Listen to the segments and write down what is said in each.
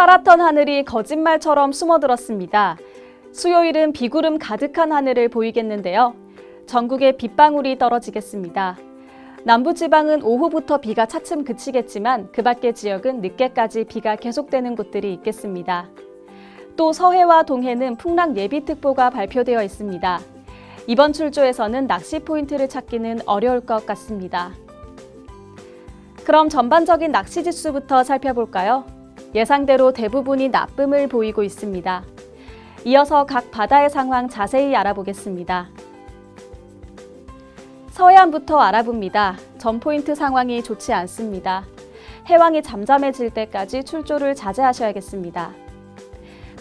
파랗던 하늘이 거짓말처럼 숨어들었습니다. 수요일은 비구름 가득한 하늘을 보이겠는데요. 전국에 빗방울이 떨어지겠습니다. 남부지방은 오후부터 비가 차츰 그치겠지만 그 밖의 지역은 늦게까지 비가 계속되는 곳들이 있겠습니다. 또 서해와 동해는 풍랑 예비특보가 발표되어 있습니다. 이번 출조에서는 낚시 포인트를 찾기는 어려울 것 같습니다. 그럼 전반적인 낚시 지수부터 살펴볼까요? 예상대로 대부분이 나쁨을 보이고 있습니다. 이어서 각 바다의 상황 자세히 알아보겠습니다. 서해안부터 알아봅니다. 전 포인트 상황이 좋지 않습니다. 해왕이 잠잠해질 때까지 출조를 자제하셔야겠습니다.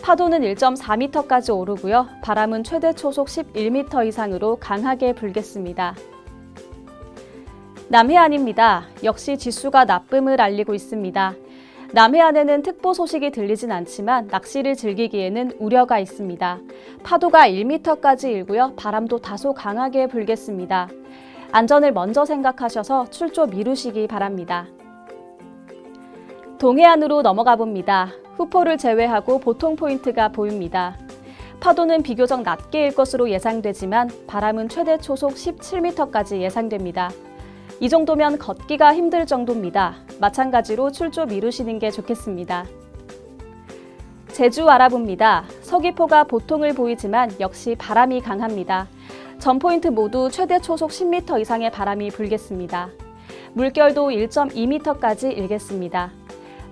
파도는 1.4m까지 오르고요. 바람은 최대 초속 11m 이상으로 강하게 불겠습니다. 남해안입니다. 역시 지수가 나쁨을 알리고 있습니다. 남해안에는 특보 소식이 들리진 않지만 낚시를 즐기기에는 우려가 있습니다. 파도가 1m까지 일고요. 바람도 다소 강하게 불겠습니다. 안전을 먼저 생각하셔서 출조 미루시기 바랍니다. 동해안으로 넘어가 봅니다. 후포를 제외하고 보통 포인트가 보입니다. 파도는 비교적 낮게 일 것으로 예상되지만 바람은 최대 초속 17m까지 예상됩니다. 이 정도면 걷기가 힘들 정도입니다. 마찬가지로 출조 미루시는 게 좋겠습니다. 제주 알아봅니다. 서귀포가 보통을 보이지만 역시 바람이 강합니다. 전 포인트 모두 최대 초속 10m 이상의 바람이 불겠습니다. 물결도 1.2m까지 일겠습니다.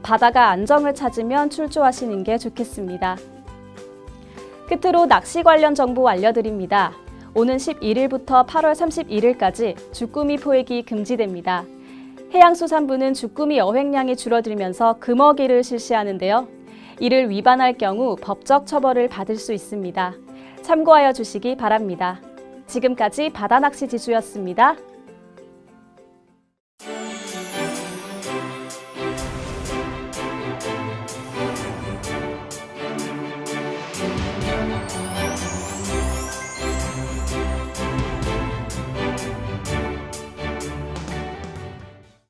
바다가 안정을 찾으면 출조하시는 게 좋겠습니다. 끝으로 낚시 관련 정보 알려드립니다. 오는 11일부터 8월 31일까지 주꾸미 포획이 금지됩니다. 해양수산부는 주꾸미 어획량이 줄어들면서 금어기를 실시하는데요. 이를 위반할 경우 법적 처벌을 받을 수 있습니다. 참고하여 주시기 바랍니다. 지금까지 바다낚시 지수였습니다.